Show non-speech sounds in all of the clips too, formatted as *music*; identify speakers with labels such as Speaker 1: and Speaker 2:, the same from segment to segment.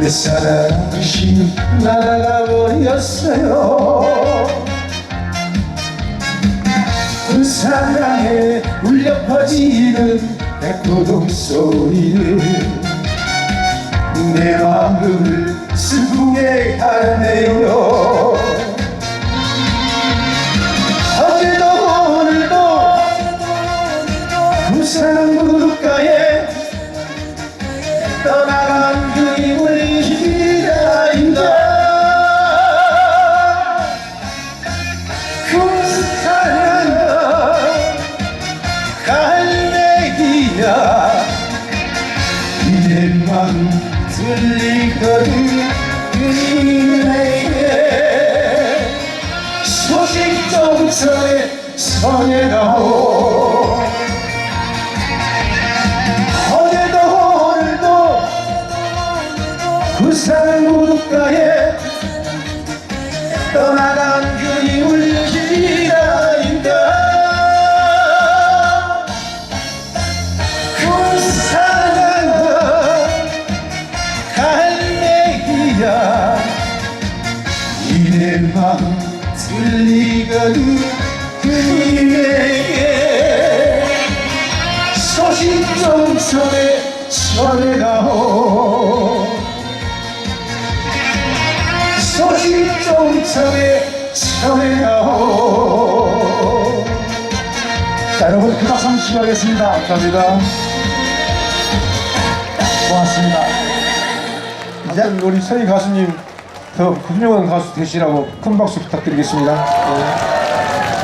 Speaker 1: 내 사랑이 날아가 버렸어요. 그 사랑에 울려 퍼지는 백호동 소리는 내 마음을 슬프게 가려내요. 맘 들리거든 그에게 소식 좀 전해 전해다오. 어제도 오늘도 부산 무릎가에 떠나간 내맘 들리거든. 그에게 소식 좀 전해 전해다오. 소식 좀 전해 전해다오. 자 여러분 그 박수 한번 치고 하겠습니다. 감사합니다. 고맙습니다. 아무튼 우리 서희 가수님 더 훌륭한 가수 되시라고 큰 박수 부탁드리겠습니다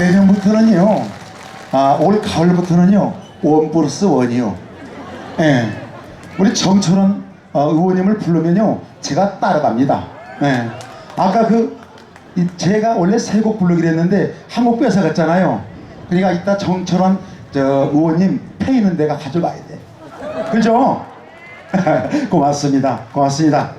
Speaker 2: 내년부터는요, 아, 올 가을부터는요, 원 플러스 원이요. 예. 우리 정철원 어, 의원님을 부르면요, 제가 따라갑니다. 예. 아까 그, 이, 제가 원래 세 곡 부르기로 했는데, 한 곡 뺏어갔잖아요. 그러니까 이따 정철원 저, 의원님 패 있는 데가 가져가야 돼. 그죠? *laughs* 고맙습니다. 고맙습니다.